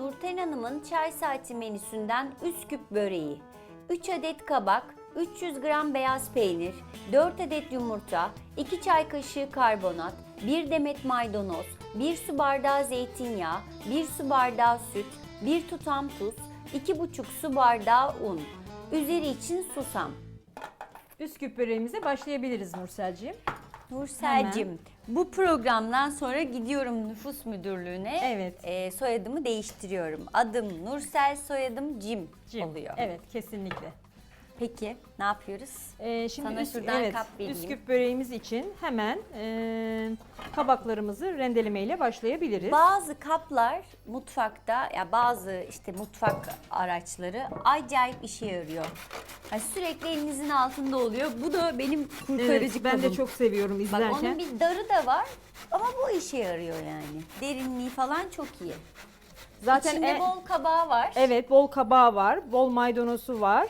Nurten Hanım'ın çay saati menüsünden Üsküp böreği, 3 adet kabak, 300 gram beyaz peynir, 4 adet yumurta, 2 çay kaşığı karbonat, 1 demet maydanoz, 1 su bardağı zeytinyağı, 1 su bardağı süt, 1 tutam tuz, 2,5 su bardağı un. Üzeri için susam. Üsküp böreğimize başlayabiliriz Nurselciğim. Nurselcim, bu programdan sonra gidiyorum nüfus müdürlüğüne. Evet. Ee, soyadımı değiştiriyorum. Adım Nursel, soyadım Cim, Cim. oluyor. Evet kesinlikle. Peki, ne yapıyoruz? Ee, şimdi Sana Üs- şuradan evet, kap vereyim. Üsküp böreğimiz için hemen e, kabaklarımızı rendelemeyle başlayabiliriz. Bazı kaplar mutfakta, ya bazı işte mutfak araçları acayip işe yarıyor. Yani sürekli elinizin altında oluyor. Bu da benim kurtarıcı Evet, ben de çok seviyorum Bak izlerken. onun bir darı da var ama bu işe yarıyor yani. Derinliği falan çok iyi. Zaten İçinde e- bol kabağı var. Evet bol kabağı var, bol maydanozu var.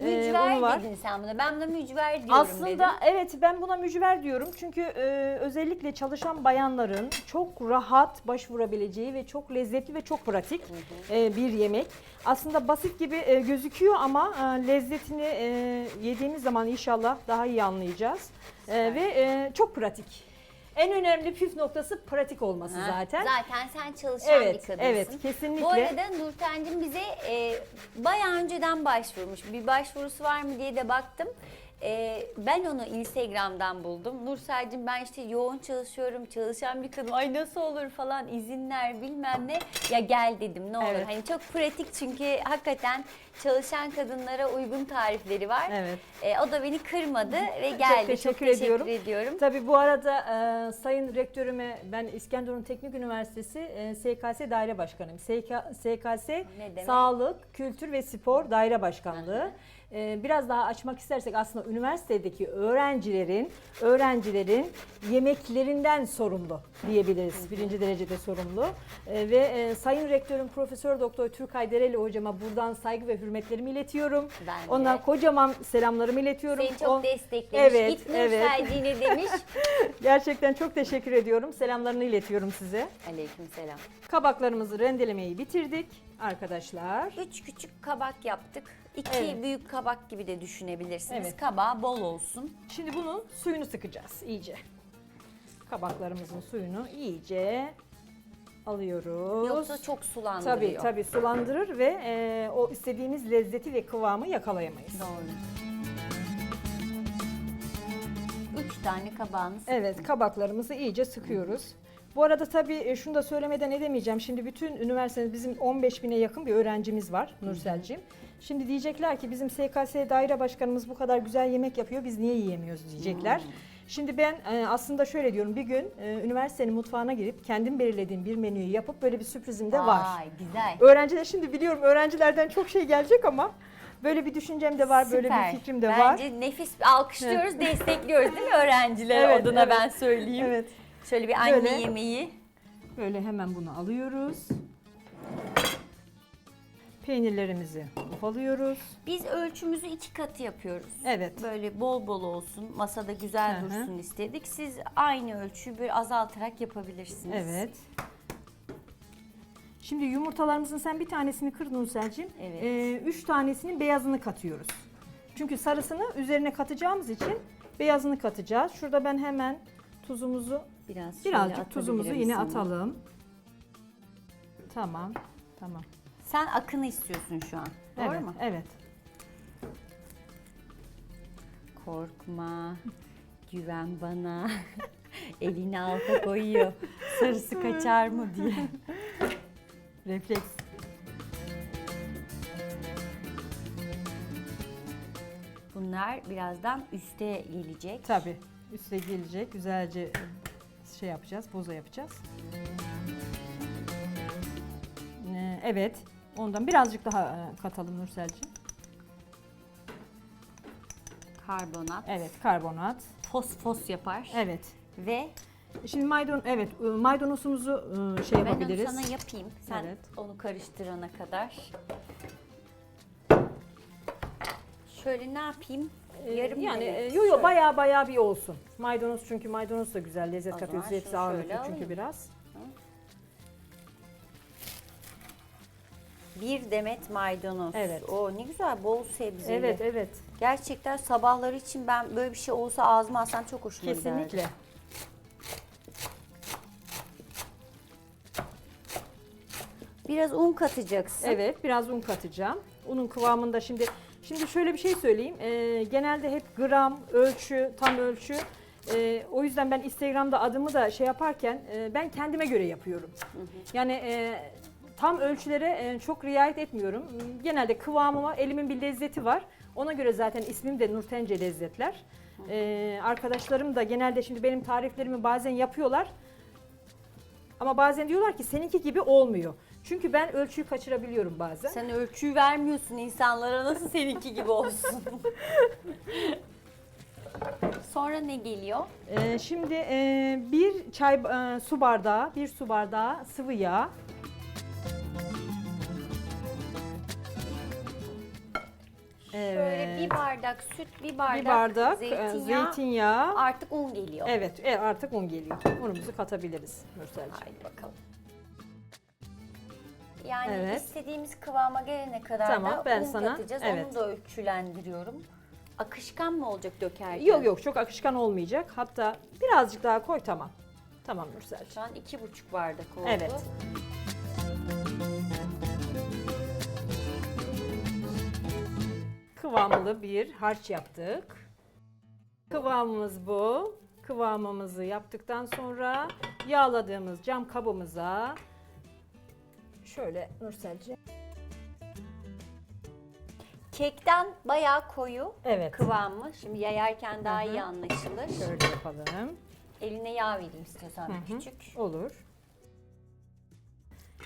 E, Mücver unu var. dedin sen buna. Ben buna mücver diyorum Aslında dedim. evet ben buna mücver diyorum çünkü e, özellikle çalışan bayanların çok rahat başvurabileceği ve çok lezzetli ve çok pratik e, bir yemek. Aslında basit gibi e, gözüküyor ama e, lezzetini e, yediğimiz zaman inşallah daha iyi anlayacağız. E, ve e, çok pratik. En önemli püf noktası pratik olması Ha, zaten. Zaten sen çalışan Evet, bir kadınsın. evet, kesinlikle. Bu arada Nurten'cim bize e, bayağı önceden başvurmuş. Bir başvurusu var mı diye de baktım. E, ben onu Instagram'dan buldum. Nursel'cim ben işte yoğun çalışıyorum, çalışan bir kadın. Ay nasıl olur falan izinler bilmem ne. Ya gel dedim ne olur. Evet. Hani çok pratik çünkü hakikaten çalışan kadınlara uygun tarifleri var. Evet. E, o da beni kırmadı ve geldi. teşekkür teşekkür ediyorum. ediyorum. Tabii bu arada e, Sayın Rektörüme ben İskenderun Teknik Üniversitesi e, SKS Daire Başkanıyım. SK, SKS? Sağlık, Kültür ve Spor Daire Başkanlığı. E, biraz daha açmak istersek aslında üniversitedeki öğrencilerin öğrencilerin yemeklerinden sorumlu diyebiliriz. Birinci derecede sorumlu. E, ve e, Sayın Rektörüm Profesör Doktor Türkay Dereli hocama buradan saygı ve hürmetlerimi iletiyorum. Ben de. Ondan kocaman selamlarımı iletiyorum. Seni çok O- desteklemiş. Evet, Git evet. Demiş. Gerçekten çok teşekkür ediyorum. Selamlarını iletiyorum size. Aleykümselam. Kabaklarımızı rendelemeyi bitirdik arkadaşlar. Üç küçük kabak yaptık. İki Evet. büyük kabak gibi de düşünebilirsiniz. Evet. Kabağı bol olsun. Şimdi bunun suyunu sıkacağız iyice. Kabaklarımızın suyunu iyice alıyoruz. Yoksa çok sulandırıyor. Tabii tabii sulandırır ve e, o istediğimiz lezzeti ve kıvamı yakalayamayız. Doğru. Üç tane kabağınız. Evet kabaklarımızı iyice sıkıyoruz. Bu arada tabii e, şunu da söylemeden edemeyeceğim. Şimdi bütün üniversitemiz bizim 15 bine yakın bir öğrencimiz var Nurselciğim. Şimdi diyecekler ki bizim SKS daire başkanımız bu kadar güzel yemek yapıyor biz niye yiyemiyoruz diyecekler. Şimdi ben e, aslında şöyle diyorum bir gün e, üniversitenin mutfağına girip kendim belirlediğim bir menüyü yapıp böyle bir sürprizim de var. Vay güzel. Öğrenciler şimdi biliyorum öğrencilerden çok şey gelecek ama böyle bir düşüncem de var, böyle Süper. bir fikrim de Bence var. nefis alkışlıyoruz, destekliyoruz değil mi öğrenciler Evet, adına evet. ben söyleyeyim. Evet. Şöyle bir anne Böyle. yemeği. Böyle hemen bunu alıyoruz. Peynirlerimizi ufalıyoruz. Biz ölçümüzü iki katı yapıyoruz. Evet. Böyle bol bol olsun, masada güzel Hı hı. dursun istedik. Siz aynı ölçüyü böyle azaltarak yapabilirsiniz. Evet. Şimdi yumurtalarımızın sen bir tanesini kır Nursel'cim. Evet. Ee, üç tanesinin beyazını katıyoruz. Çünkü sarısını üzerine katacağımız için beyazını katacağız. Şurada ben hemen tuzumuzu, Biraz birazcık tuzumuzu yine sana. atalım. Tamam, tamam. Sen akını istiyorsun şu an. Doğru evet, mu? Evet. Korkma. Güven bana. Elini alta koyuyor. Sarısı kaçar mı diye. Refleks. Bunlar birazdan üste gelecek. Tabii. Üste gelecek. Güzelce şey yapacağız, boza yapacağız. Ee, Evet. Ondan birazcık daha e, katalım Nurselciğim. Karbonat. Evet, karbonat. Fosfos yapar. Evet. Ve Şimdi maydanoz evet e, maydanozumuzu e, şey ben onu yapabiliriz. sana yapayım. Sen Evet. onu karıştırana kadar. Şöyle ne yapayım? Ee, Yarım yani e, yo yo baya baya bir olsun. Maydanoz çünkü maydanoz da güzel lezzet O katıyor. zaman Hepsi şunu ağırlıklı çünkü biraz. Bir demet maydanoz. Evet. O ne güzel bol sebzeli. Evet, evet. Gerçekten sabahları için ben böyle bir şey olsa ağzıma alsam çok hoşuma giderdi. Kesinlikle. Biraz un katacaksın. Evet, biraz un katacağım. Unun kıvamında şimdi şimdi şöyle bir şey söyleyeyim. Ee, genelde hep gram, ölçü, tam ölçü. Ee, o yüzden ben Instagram'da adımı da şey yaparken e, ben kendime göre yapıyorum. Yani e, tam ölçülere e, çok riayet etmiyorum. Genelde kıvamıma, elimin bir lezzeti var. Ona göre zaten ismim de Nurtence Lezzetler. Ee, arkadaşlarım da genelde şimdi benim tariflerimi bazen yapıyorlar. Ama bazen diyorlar ki seninki gibi olmuyor. Çünkü ben ölçüyü kaçırabiliyorum bazen. Sen ölçüyü vermiyorsun insanlara nasıl seninki gibi olsun. Sonra ne geliyor? Ee, şimdi e, bir çay e, su bardağı, bir su bardağı sıvı yağ. Böyle bir bardak süt, bir bardak, bir bardak e, zeytinyağı, zeytinyağı. Artık un geliyor. Evet, e, artık un geliyor. Unumuzu katabiliriz Nurselciğim. Haydi bakalım. Yani Evet. istediğimiz kıvama gelene kadar Tamam, da ben un sana- katacağız. evet. Onu da ölçülendiriyorum. Akışkan mı olacak dökerken? Yok yok çok akışkan olmayacak. Hatta birazcık daha koy tamam. Tamam. Şu an iki buçuk bardak oldu. Evet. Kıvamlı bir harç yaptık. Kıvamımız bu. Kıvamımızı yaptıktan sonra yağladığımız cam kabımıza şöyle Nurselci. Kekten bayağı koyu Evet. kıvamı. Şimdi yayarken daha iyi anlaşılır. Şöyle yapalım. Eline yağ vereyim istiyorsan bir küçük. Olur.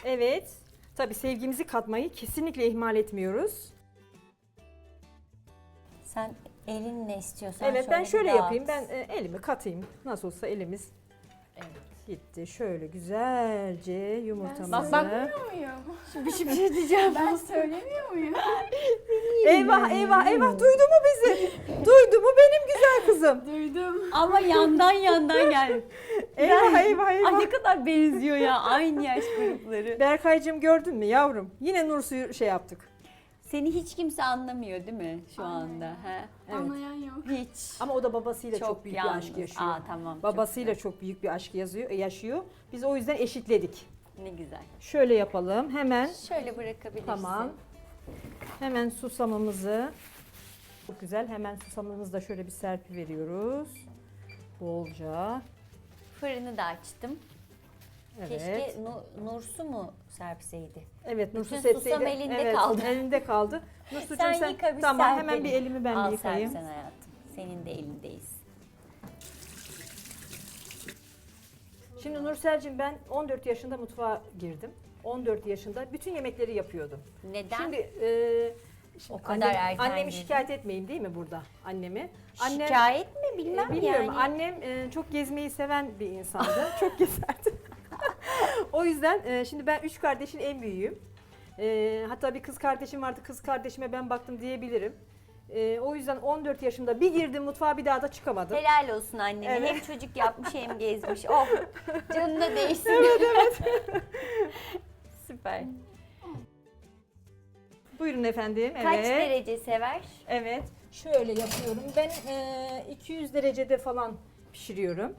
Evet. Tabii sevgimizi katmayı kesinlikle ihmal etmiyoruz. Sen elinle istiyorsan Evet ben bir şöyle dağıt. yapayım. Ben e, elimi katayım. Nasıl olsa elimiz gitti. Şöyle güzelce yumurtamızı. Bak, bak. Bir şey, bir şey diyeceğim. Ben söylemiyor muyum? Eyvah eyvah eyvah duydu mu bizi? duydu mu benim güzel kızım? Duydum. Ama yandan yandan gel. Eyvah eyvah eyvah. Ay ne kadar benziyor ya aynı yaş grupları. Berkaycığım gördün mü yavrum? Yine Nursu'yu şey yaptık. Seni hiç kimse anlamıyor değil mi şu anda? He? Hiç. Ama o da babasıyla çok, büyük yalnız. bir aşk yaşıyor. Aa tamam. çok Babasıyla çok büyük bir aşk yazıyor, yaşıyor. Biz o yüzden eşitledik. Ne güzel. Şöyle yapalım. Hemen Şöyle bırakabilirsin. Tamam. Hemen susamımızı çok güzel. Hemen susamımızı da şöyle bir serpi veriyoruz. Bolca. Fırını da açtım. Evet. Keşke nu- Nursu mu serpseydi? Evet Nursu Bütün susam elinde evet, kaldı. Elinde kaldı. Nursucuğum Sen sen, yıka, tamam serpelim. hemen bir elimi ben Al bir yıkayayım. serp sen hayatım. Senin de elindeyiz. Şimdi Nursel'cim ben 14 yaşında mutfağa girdim. 14 yaşında bütün yemekleri yapıyordum. Neden? Şimdi e, O kadar annem- erken annemi girdin. şikayet etmeyeyim değil mi burada annemi? Annem, Şikayet mi bilmem E, Bilmiyorum. yani. Annem e, çok gezmeyi seven bir insandı. çok gezerdi. o yüzden e, şimdi ben üç kardeşin en büyüğüyüm. E, hatta bir kız kardeşim vardı. Kız kardeşime ben baktım diyebilirim. E, o yüzden 14 yaşında bir girdim mutfağa bir daha da çıkamadım. Helal olsun annene. Evet. Hem çocuk yapmış hem gezmiş. Oh canına değsin. Evet evet. Süper. Buyurun efendim. Kaç evet. derece sever? Evet. Şöyle yapıyorum. Ben e, 200 derecede falan pişiriyorum.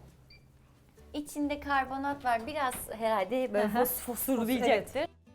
İçinde karbonat var. Biraz herhalde böyle Aha. fos fosurlayacaktır.